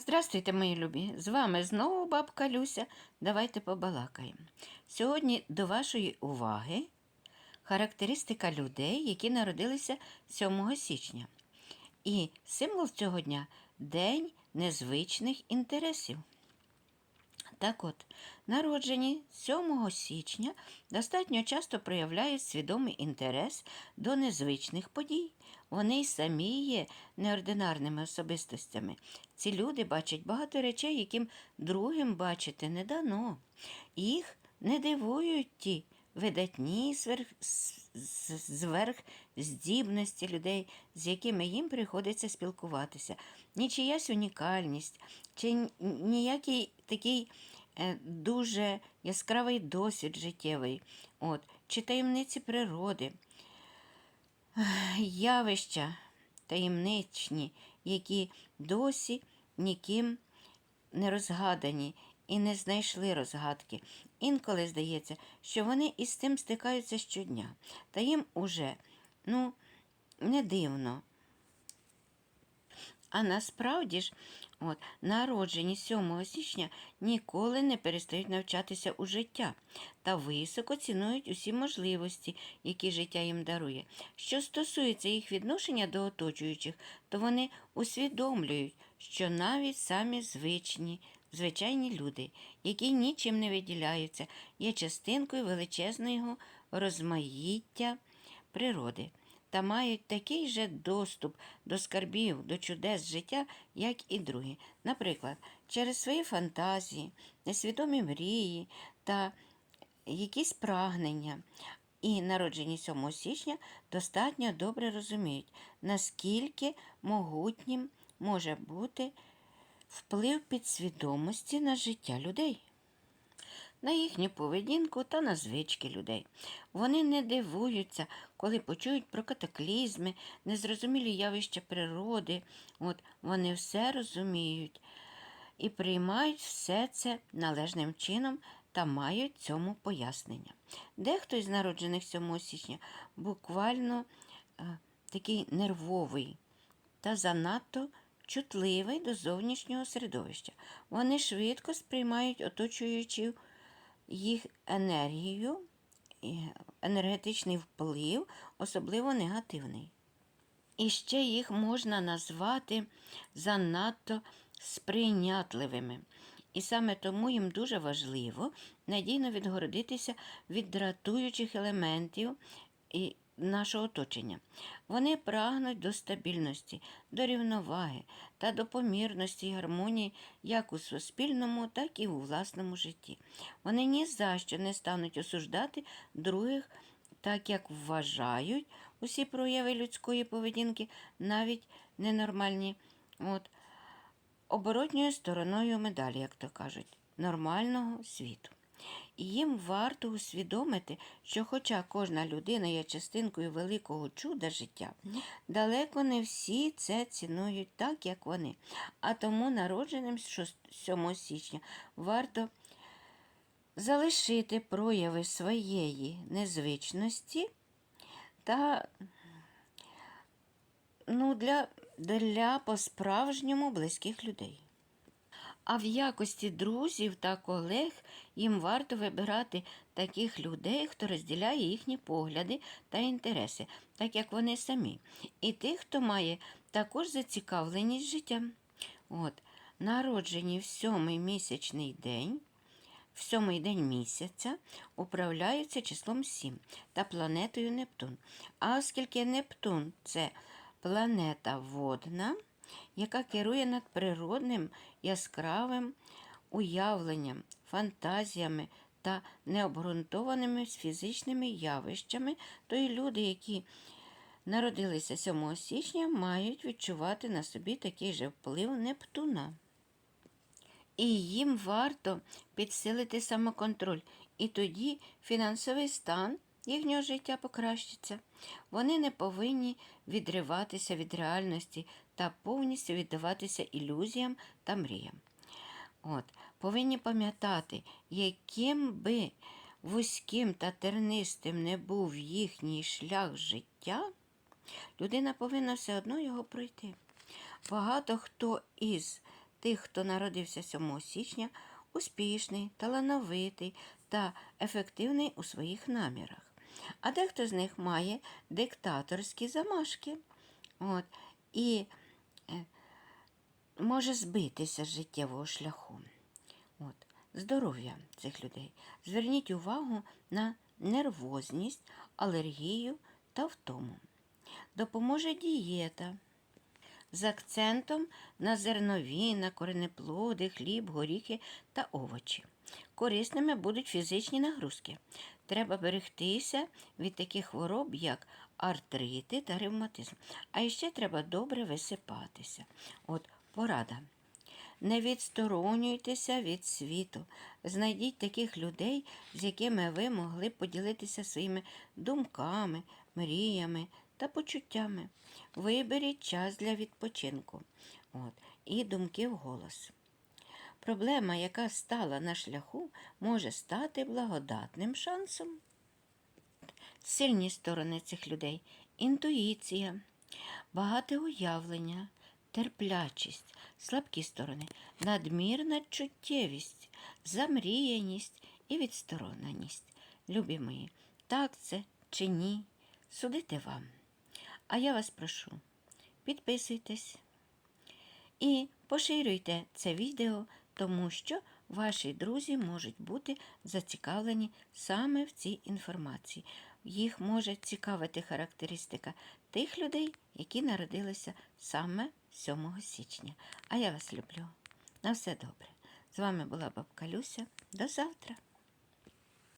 Здравствуйте, мої любі! З вами знову бабка Люся. Давайте побалакаємо. Сьогодні до вашої уваги характеристика людей, які народилися 7 січня. І символ цього дня День незвичних інтересів. Так от, народжені 7 січня достатньо часто проявляють свідомий інтерес до незвичних подій. Вони й самі є неординарними особистостями. Ці люди бачать багато речей, яким другим бачити не дано. Їх не дивують ті видатні сверх, зверхздібності людей, з якими їм приходиться спілкуватися, нічиясь унікальність, чи ніякий такий е, дуже яскравий досвід життєвий, от, чи таємниці природи, явища таємничні, які досі ніким не розгадані і не знайшли розгадки. Інколи здається, що вони із цим стикаються щодня, та їм уже, ну, не дивно. А насправді ж, от, народжені 7 січня ніколи не перестають навчатися у життя та високо цінують усі можливості, які життя їм дарує. Що стосується їх відношення до оточуючих, то вони усвідомлюють, що навіть самі звичні, звичайні люди, які нічим не виділяються, є частинкою величезного розмаїття природи та мають такий же доступ до скарбів, до чудес життя, як і другі. Наприклад, через свої фантазії, несвідомі мрії та якісь прагнення. І народжені 7 січня достатньо добре розуміють, наскільки могутнім може бути вплив підсвідомості на життя людей на їхню поведінку та на звички людей. Вони не дивуються, коли почують про катаклізми, незрозумілі явища природи. От Вони все розуміють і приймають все це належним чином та мають цьому пояснення. Дехто із народжених 7 січня буквально е, такий нервовий та занадто чутливий до зовнішнього середовища. Вони швидко сприймають оточуючи їх енергію, енергетичний вплив, особливо негативний. І ще їх можна назвати занадто сприйнятливими. І саме тому їм дуже важливо надійно відгородитися від дратуючих елементів нашого оточення. Вони прагнуть до стабільності, до рівноваги та до помірності і гармонії як у суспільному, так і у власному житті. Вони ні за що не стануть осуждати других, так як вважають усі прояви людської поведінки, навіть ненормальні. От, Оборотньою стороною медалі, як то кажуть, нормального світу. І їм варто усвідомити, що, хоча кожна людина є частинкою великого чуда життя, далеко не всі це цінують так, як вони. А тому народженим 7 січня варто залишити прояви своєї незвичності та ну, для, для по-справжньому близьких людей. А в якості друзів та колег їм варто вибирати таких людей, хто розділяє їхні погляди та інтереси, так як вони самі, і тих, хто має також зацікавленість життям. От, Народжені в сьомий місячний день. В сьомий день місяця управляються числом 7 та планетою Нептун. А оскільки Нептун це планета водна, яка керує над природним яскравим уявленням, фантазіями та необґрунтованими фізичними явищами, то й люди, які народилися 7 січня, мають відчувати на собі такий же вплив Нептуна. І їм варто підсилити самоконтроль, і тоді фінансовий стан їхнього життя покращиться. Вони не повинні відриватися від реальності та повністю віддаватися ілюзіям та мріям. От, Повинні пам'ятати, яким би вузьким та тернистим не був їхній шлях життя, людина повинна все одно його пройти. Багато хто із тих, хто народився 7 січня, успішний, талановитий та ефективний у своїх намірах. А дехто з них має диктаторські замашки. От, і може збитися з життєвого шляху. От, здоров'я цих людей. Зверніть увагу на нервозність, алергію та втому. Допоможе дієта з акцентом на зернові, на коренеплоди, хліб, горіхи та овочі. Корисними будуть фізичні нагрузки. Треба берегтися від таких хвороб, як артрити та ревматизм. А ще треба добре висипатися. От порада. Не відсторонюйтеся від світу. Знайдіть таких людей, з якими ви могли поділитися своїми думками, мріями та почуттями. Виберіть час для відпочинку От, і думки вголос. Проблема, яка стала на шляху, може стати благодатним шансом. Сильні сторони цих людей інтуїція, багате уявлення, терплячість, слабкі сторони, надмірна чуттєвість, замріяність і відстороненість. Любі мої, так це чи ні, судити вам. А я вас прошу, підписуйтесь і поширюйте це відео, тому що ваші друзі можуть бути зацікавлені саме в цій інформації. Їх може цікавити характеристика тих людей, які народилися саме 7 січня. А я вас люблю. На все добре. З вами була бабка Люся. До завтра.